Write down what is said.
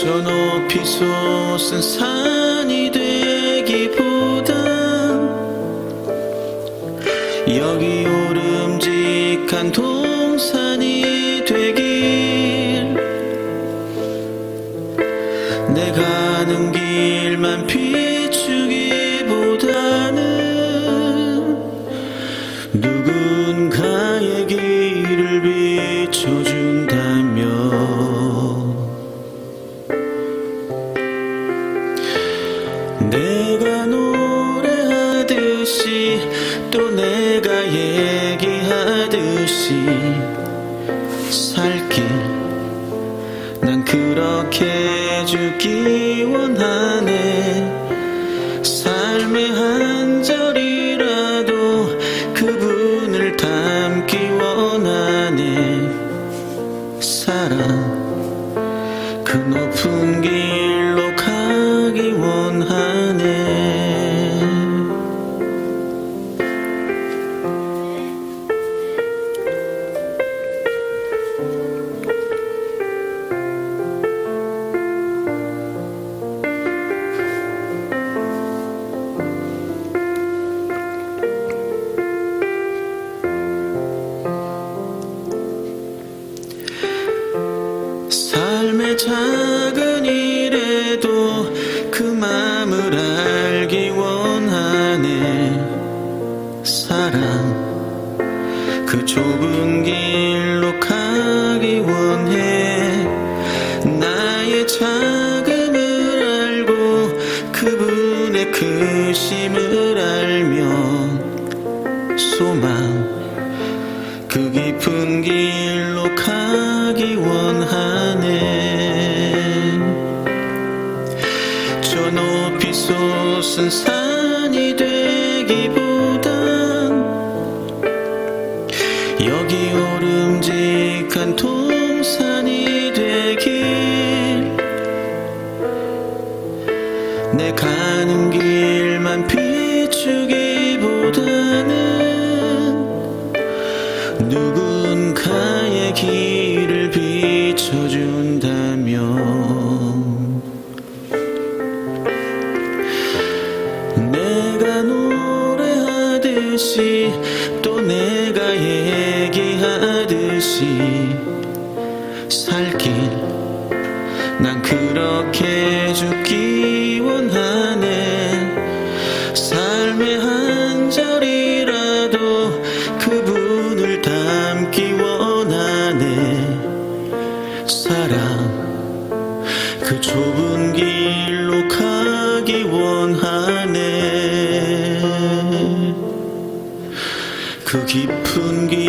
저 높이 솟은 산이 되기보단 여기 오 또 내가 얘기하듯이 살길 난 그렇게 주기 원하네. 삶의 한 작은 일에도 그 맘을 알기 원하네 사랑 그 좁은 길로 가기 원해. 나의 자금을 알고 그분의 크심을 알면 소망. 그 깊은 길로 가기 원하네 솟은 산이 되기보단 여기 오름직한 동산이 되길 내 가는 길만 비추기보다는 누군가의 길 노래하듯이 또 내가 얘기하듯이 살길 난 그렇게 죽기 원하네. 삶의 한 절이라도 그분을 담기 원하네. 사랑 그 좁은 그 깊은 가기